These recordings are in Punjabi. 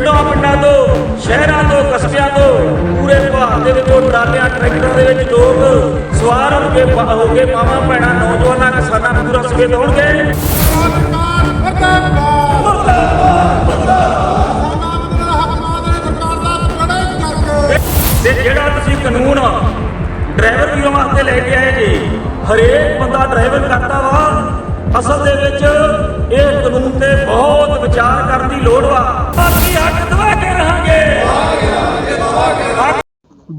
ਪਿੰਡਾਂ ਪਿੰਡਾਂ ਤੋਂ, ਸ਼ਹਿਰਾਂ ਤੋਂ, ਕਸਬਿਆਂ ਤੋਂ ਪੂਰੇ ਭਾਰਤ ਦੇ ਵਿੱਚੋਂ ਟਰਾਲਿਆਂ, ਟਰੈਕਟਰਾਂ ਦੇ ਵਿੱਚ ਲੋਕ ਸਵਾਰ ਹੋ ਕੇ ਹੋ ਕੇ ਮਾਵਾਂ, ਭੈਣਾਂ, ਨੌਜਵਾਨਾਂ, ਕਿਸਾਨਾਂ ਮਜ਼ਦੂਰਾਂ ਸਮੇਤ ਹੋਣਗੇ ਤੇ ਜਿਹੜਾ ਤੁਸੀਂ ਕਾਨੂੰਨ ਡਰਾਈਵਰ ਵੀਰਾਂ ਵਾਸਤੇ ਲੈ ਕੇ ਆਏ ਜੀ, ਹਰੇਕ ਬੰਦਾ ਡਰਾਈਵਰ ਕਰਦਾ ਵਾ, ਅਸਲ ਦੇ ਵਿੱਚ ਇਹ ਕਾਨੂੰਨ ਤੇ ਬਹੁਤ ਵਿਚਾਰ ਕਰਨ ਦੀ ਲੋੜ ਵਾ।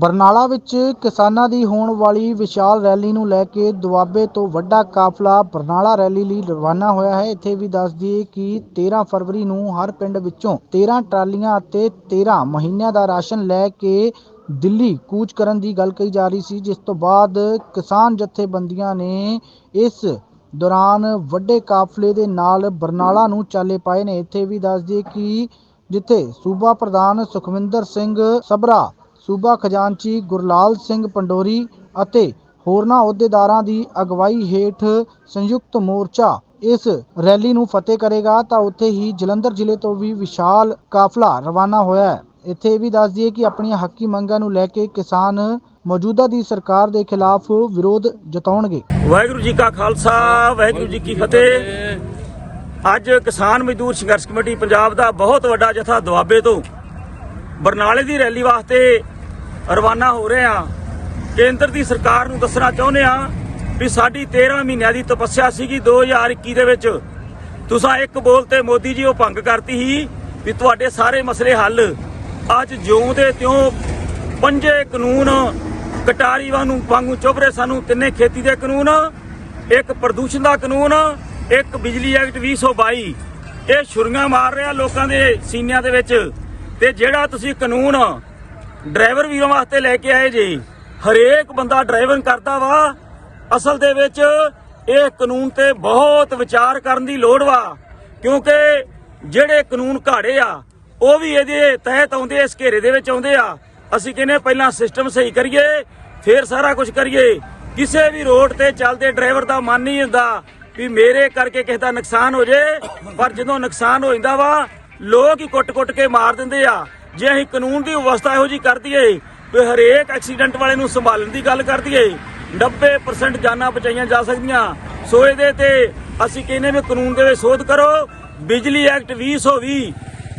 ਬਰਨਾਲਾ ਵਿੱਚ ਕਿਸਾਨਾਂ ਦੀ ਹੋਣ ਵਾਲੀ ਵਿਸ਼ਾਲ ਰੈਲੀ ਨੂੰ ਲੈ ਕੇ ਦੁਆਬੇ ਤੋਂ ਵੱਡਾ ਕਾਫਲਾ ਬਰਨਾਲਾ ਰੈਲੀ ਲਈ ਰਵਾਨਾ ਹੋਇਆ ਹੈ। ਇੱਥੇ ਵੀ ਦੱਸ ਦਈਏ ਕਿ 13 ਫਰਵਰੀ ਨੂੰ ਹਰ ਪਿੰਡ ਵਿੱਚੋਂ 13 ਟਰਾਲੀਆਂ ਅਤੇ 13 ਮਹੀਨਿਆਂ ਦਾ ਰਾਸ਼ਨ ਲੈ ਕੇ ਦਿੱਲੀ ਕੂਚ ਕਰਨ ਦੀ ਗੱਲ ਕਹੀ ਜਾ ਰਹੀ ਸੀ, ਜਿਸ ਤੋਂ ਬਾਅਦ ਕਿਸਾਨ ਜਥੇਬੰਦੀਆਂ ਨੇ ਇਸ ਦੌਰਾਨ ਵੱਡੇ ਕਾਫਲੇ ਦੇ ਨਾਲ ਬਰਨਾਲਾ ਨੂੰ ਚਾਲੇ ਪਾਏ ਨੇ। ਇੱਥੇ ਵੀ ਦੱਸ ਦਈਏ ਕਿ ਜਿੱਥੇ ਸੂਬਾ ਪ੍ਰਧਾਨ ਸੁਖਵਿੰਦਰ ਸਿੰਘ ਸਬਰਾ ਸੂਬਾ ਖਜ਼ਾਨਚੀ ਗੁਰਲਾਲ ਸਿੰਘ ਪੰਡੋਰੀ ਅਤੇ ਹੋਰਨਾਂ ਅਹੁਦੇਦਾਰਾਂ ਦੀ ਅਗਵਾਈ ਹੇਠ ਸੰਯੁਕਤ ਮੋਰਚਾ ਇਸ ਰੈਲੀ ਨੂੰ ਫਤਿਹ ਕਰੇਗਾ ਤਾਂ ਉੱਥੇ ਹੀ ਜਲੰਧਰ ਜ਼ਿਲ੍ਹੇ ਤੋਂ ਵੀ ਵਿਸ਼ਾਲ ਕਾਫਲਾ ਰਵਾਨਾ ਹੋਇਆ ਹੈ। ਇੱਥੇ ਇਹ ਵੀ ਦੱਸ ਦਈਏ ਕਿ ਆਪਣੀਆਂ ਹੱਕੀ ਮੰਗਾਂ ਨੂੰ ਲੈ ਕੇ ਕਿਸਾਨ ਮੌਜੂਦਾ ਦੀ ਸਰਕਾਰ ਦੇ ਖਿਲਾਫ ਵਿਰੋਧ ਜਤਾਉਣਗੇ। ਵਾਹਿਗੁਰੂ ਜੀ ਕਾ ਖਾਲਸਾ, ਵਾਹਿਗੁਰੂ ਜੀ ਕੀ ਫਤਿਹ। ਅੱਜ ਕਿਸਾਨ ਮਜ਼ਦੂਰ ਸੰਘਰਸ਼ ਕਮੇਟੀ ਪੰਜਾਬ ਦਾ ਬਹੁਤ ਵੱਡਾ ਜਥਾ ਦੁਆਬੇ ਤੋਂ ਬਰਨਾਲੇ ਦੀ ਰੈਲੀ ਵਾਸਤੇ ਰਵਾਨਾ ਹੋ ਰਹੇ ਆ ਕੇਂਦਰ ਦੀ ਸਰਕਾਰ ਨੂੰ ਦੱਸਣਾ ਚਾਹੁੰਦੇ ਆ ਵੀ ਸਾਡੀ 13 ਮਹੀਨਿਆਂ ਦੀ ਤਪੱਸਿਆ ਸੀਗੀ 2021 ਦੇ ਵਿੱਚ। ਤੁਸੀਂ ਇੱਕ ਬੋਲ ਤੇ ਮੋਦੀ ਜੀ ਉਹ ਭੰਗ ਕਰਤੀ ਸੀ ਵੀ ਤੁਹਾਡੇ ਸਾਰੇ ਮਸਲੇ ਹੱਲ। ਅੱਜ ਜਿਉਂ ਦੇ ਤਿਉਂ ਪੰਜੇ ਕਾਨੂੰਨ ਕਟਾਰੀ ਵਾਂਗੂ ਵਾਂਗੂ ਚੁਭਰੇ ਸਾਨੂੰ ਤਿੰਨੇ ਖੇਤੀ ਦੇ ਕਾਨੂੰਨ, ਇੱਕ ਪ੍ਰਦੂਸ਼ਣ ਦਾ ਕਾਨੂੰਨ, ਇੱਕ ਬਿਜਲੀ ਐਕਟ 2022 ਇਹ ਛੁਰੀਆਂ ਮਾਰ ਰਿਹਾ ਲੋਕਾਂ ਦੇ ਸੀਨਿਆਂ ਦੇ ਵਿੱਚ। ਤੇ ਜਿਹੜਾ ਤੁਸੀਂ ਕਾਨੂੰਨ ਡਰਾਈਵਰ ਵੀਰਾਂ ਵਾਸਤੇ ਲੈ ਕੇ ਆਏ ਜੀ। ਹਰੇਕ ਬੰਦਾ ਡਰਾਈਵਿੰਗ ਕਰਦਾ ਵਾ। ਅਸਲ ਦੇ ਵਿੱਚ ਇਹ ਕਾਨੂੰਨ ਤੇ ਬਹੁਤ ਵਿਚਾਰ ਕਰਨ ਦੀ ਲੋੜ ਵਾ। ਕਿਉਂਕਿ ਜਿਹੜੇ ਕਾਨੂੰਨ ਘਾੜੇ ਆ, ਉਹ ਵੀ ਇਹਦੇ ਤਹਿਤ ਆਉਂਦੇ ਇਸ ਘੇਰੇ ਦੇ ਵਿੱਚ ਆਉਂਦੇ ਆ। ਅਸੀਂ ਕਹਿੰਦੇ ਪਹਿਲਾਂ ਸਿਸਟਮ ਸਹੀ ਕਰੀਏ, ਫਿਰ ਸਾਰਾ ਕੁਝ ਕਰੀਏ। ਕਿਸੇ ਵੀ ਰੋਡ ਤੇ ਚੱਲਦੇ ਡਰਾਈਵਰ ਦਾ ਮਨ ਨਹੀਂ ਹੁੰਦਾ ਵੀ ਮੇਰੇ ਕਰਕੇ ਕਿਸੇ ਦਾ ਨੁਕਸਾਨ ਹੋ ਜੇ। ਪਰ ਜਦੋਂ ਨੁਕਸਾਨ ਹੋ ਜਾਂਦਾ ਵਾ, ਲੋਕ ਹੀ ਕੁੱਟ-ਕੁੱਟ ਕੇ ਮਾਰ ਦਿੰਦੇ ਆ। ਜੇ ਅਸੀਂ ਕਾਨੂੰਨ ਦੀ ਵਿਵਸਥਾ ਇਹੋ ਜੀ ਕਰ ਦਈਏ ਵੀ ਹਰੇਕ ਐਕਸੀਡੈਂਟ ਵਾਲੇ ਨੂੰ ਸੰਭਾਲਣ ਦੀ ਗੱਲ ਕਰ ਦਈਏ 90% ਜਾਨਾਂ ਬਚਾਈਆਂ ਜਾ ਸਕਦੀਆਂ। ਸੋ ਇਹਦੇ ਤੇ ਅਸੀਂ ਕਹਿੰਦੇ ਵੀ ਕਾਨੂੰਨ ਦੇ ਵਿੱਚ ਸੋਧ ਕਰੋ। ਬਿਜਲੀ ਐਕਟ 2020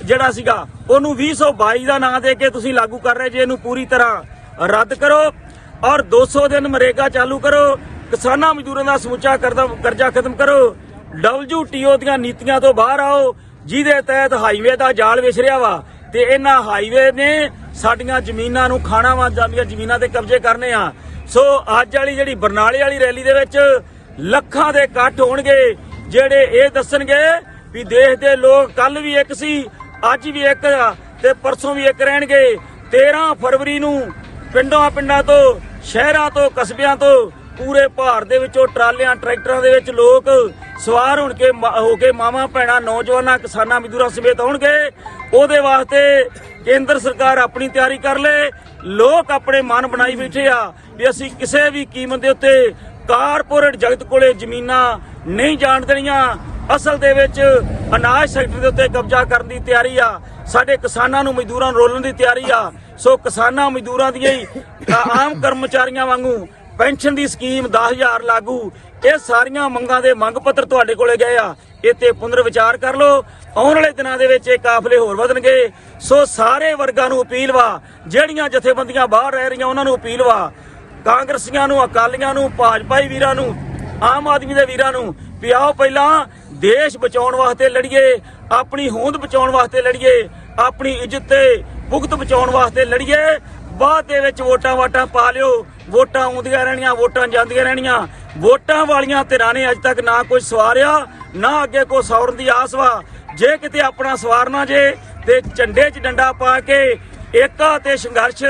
ਜਿਹੜਾ ਸੀਗਾ, ਉਹਨੂੰ 2022 ਦਾ ਨਾਂ ਦੇ ਕੇ ਤੁਸੀਂ ਲਾਗੂ ਕਰ ਰਹੇ ਜੇ, ਇਹਨੂੰ ਪੂਰੀ ਤਰ੍ਹਾਂ ਰੱਦ ਕਰੋ ਔਰ 200 ਦਿਨ ਮਰੇਗਾ ਚਾਲੂ ਕਰੋ। ਕਿਸਾਨਾਂ ਮਜ਼ਦੂਰਾਂ ਦਾ ਸਮੁੱਚਾ ਕਰਦਾ- ਕਰਜ਼ਾ ਖਤਮ ਕਰੋ। WTO ਦੀਆਂ ਨੀਤੀਆਂ ਤੋਂ ਬਾਹਰ ਆਓ, ਜਿਹਦੇ ਤਹਿਤ ਹਾਈਵੇ ਦਾ ਜਾਲ ਵਿਛ ਰਿਹਾ ਵਾ। ਤੇ ਇਹਨਾਂ ਹਾਈਵੇ ਨੇ ਸਾਡੀਆਂ ਜ਼ਮੀਨਾਂ ਨੂੰ ਖਾਣਾ ਵਾ ਜਾਂਦੀਆਂ, ਜ਼ਮੀਨਾਂ ਤੇ ਕਬਜ਼ੇ ਕਰਨੇ ਆ। ਸੋ ਅੱਜ ਵਾਲੀ ਜਿਹੜੀ ਬਰਨਾਲੇ ਵਾਲੀ ਰੈਲੀ ਦੇ ਵਿੱਚ ਲੱਖਾਂ ਦੇ ਇਕੱਠ ਹੋਣਗੇ, ਜਿਹੜੇ ਇਹ ਦੱਸਣਗੇ ਵੀ ਦੇਸ਼ ਦੇ ਲੋਕ ਕੱਲ ਵੀ ਇੱਕ ਸੀ, ਅੱਜ ਵੀ ਇੱਕ ਆ ਤੇ ਪਰਸੋਂ ਵੀ ਇੱਕ ਰਹਿਣਗੇ। 13 ਫਰਵਰੀ ਨੂੰ ਪਿੰਡਾਂ ਪਿੰਡਾਂ ਤੋਂ, ਸ਼ਹਿਰਾਂ ਤੋਂ, ਕਸਬਿਆਂ ਤੋਂ ਪੂਰੇ ਭਾਰਤ ਦੇ ਵਿੱਚੋਂ ਟਰਾਲਿਆਂ, ਟਰੈਕਟਰਾਂ ਦੇ ਵਿੱਚ ਲੋਕ ਸਵਾਰ ਹੋਣ ਕੇ ਹੋ ਕੇ ਮਾਵਾਂ, ਭੈਣਾਂ, ਨੌਜਵਾਨਾਂ, ਕਿਸਾਨਾਂ, ਮਜ਼ਦੂਰਾਂ ਸਮੇਤ ਆਉਣਗੇ। ਉਹਦੇ ਵਾਸਤੇ ਕੇਂਦਰ ਸਰਕਾਰ ਆਪਣੀ ਤਿਆਰੀ ਕਰ ਲੇ। ਲੋਕ ਆਪਣੇ ਮਨ ਬਣਾਈ ਬੈਠੇ ਆ ਵੀ ਅਸੀਂ ਕਿਸੇ ਵੀ ਕੀਮਤ ਦੇ ਉੱਤੇ ਕਾਰਪੋਰੇਟ ਜਗਤ ਕੋਲੇ ਜ਼ਮੀਨਾਂ ਨਹੀਂ ਜਾਣ ਦੇਣੀਆਂ। ਅਸਲ ਦੇ ਵਿੱਚ ਅਨਾਜ ਸੈਕਟਰ ਦੇ ਉੱਤੇ ਕਬਜ਼ਾ ਕਰਨ ਦੀ ਤਿਆਰੀ ਆ। ਸਾਡੇ ਕਿਸਾਨਾਂ ਨੂੰ ਮਜ਼ਦੂਰਾਂ ਨੂੰ ਰੋਲਣ ਦੀ ਤਿਆਰੀ ਆ। ਸੋ ਕਿਸਾਨਾਂ, ਮਜ਼ਦੂਰਾਂ ਦੀਆਂ ਹੀ ਆਮ ਕਰਮਚਾਰੀਆਂ ਵਾਂਗੂ ਪੈਨਸ਼ਨ ਦੀ ਸਕੀਮ 10000 ਲਾਗੂ। ਇਹ ਸਾਰੀਆਂ ਮੰਗਾਂ ਦੇ ਮੰਗ ਪੱਤਰ ਤੁਹਾਡੇ ਕੋਲੇ ਗਏ ਆ। ਇਹ ਪੁਨਰ ਵਿਚਾਰ ਕਰ ਲਓ। ਆਉਣ ਵਾਲੇ ਦਿਨਾਂ ਦੇ ਵਿੱਚ ਇਹ ਕਾਫਲੇ ਹੋਰ ਵਧਣਗੇ। ਸੋ ਸਾਰੇ ਵਰਗਾਂ ਨੂੰ ਅਪੀਲ ਵਾ, ਜਿਹੜੀਆਂ ਜਥੇਬੰਦੀਆਂ ਬਾਹਰ ਰਹਿ ਰਹੀਆਂ, ਉਹਨਾਂ ਨੂੰ ਅਪੀਲ ਵਾ। ਕਾਂਗਰਸੀਆਂ ਨੂੰ, ਅਕਾਲੀਆਂ ਨੂੰ ਭਾਜਪਾਈ ਵੀਰਾਂ ਨੂੰ, ਆਮ ਆਦਮੀ ਦੇ ਵੀਰਾਂ ਨੂੰ, ਵੀ ਆਓ ਪਹਿਲਾਂ ਦੇਸ਼ ਬਚਾਉਣ ਵਾਸਤੇ ਲੜੀਏ, ਆਪਣੀ ਹੋਂਦ ਬਚਾਉਣ ਵਾਸਤੇ ਲੜੀਏ, ਆਪਣੀ ਇੱਜ਼ਤ ਤੇ ਭੁਗਤ ਬਚਾਉਣ ਵਾਸਤੇ ਲੜੀਏ ਬਾਅਦ ਦੇ ਵਿੱਚ ਵੋਟਾਂ ਵਾਟਾਂ ਪਾ ਲਿਓ। ਵੋਟਾਂ ਆਉਂਦੀਆਂ ਰਹਿਣੀਆਂ, ਵੋਟਾਂ ਜਾਂਦੀਆਂ ਰਹਿਣੀਆਂ। ਵੋਟਾਂ ਵਾਲੀਆਂ ਧਿਰਾਂ ਨੇ ਅੱਜ ਤੱਕ ਨਾ ਕੋਈ ਸਵਾਰਿਆ, ਨਾ ਅੱਗੇ ਕੋ ਸੌਰਨ ਦੀ ਆਸ ਵਾ। ਜੇ ਕਿਤੇ ਆਪਣਾ ਸਵਾਰਨਾ ਜੇ ਤੇ ਝੰਡੇ 'ਚ ਡੰਡਾ ਪਾ ਕੇ ਏਕਾ ਤੇ ਸੰਘਰਸ਼,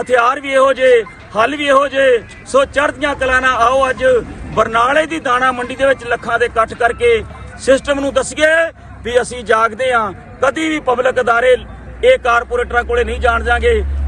ਹਥਿਆਰ ਵੀ ਇਹੋ ਜੇ ਹੱਲ ਵੀ ਇਹੋ ਜੇ ਸੋ ਚੜ੍ਹਦੀਆਂ ਕਲਾਂ ਨਾਲ ਆਓ ਅੱਜ ਬਰਨਾਲੇ ਦੀ ਦਾਣਾ ਮੰਡੀ ਦੇ ਵਿੱਚ ਲੱਖਾਂ ਦੇ ਇਕੱਠ ਕਰਕੇ ਸਿਸਟਮ ਨੂੰ ਦੱਸੀਏ ਵੀ ਅਸੀਂ ਜਾਗਦੇ ਹਾਂ। ਕਦੀ ਵੀ ਪਬਲਿਕ ਅਦਾਰੇ ਇਹ ਕਾਰਪੋਰੇਟਰਾਂ ਕੋਲੇ ਨਹੀਂ ਜਾਣ ਜਾਾਂਗੇ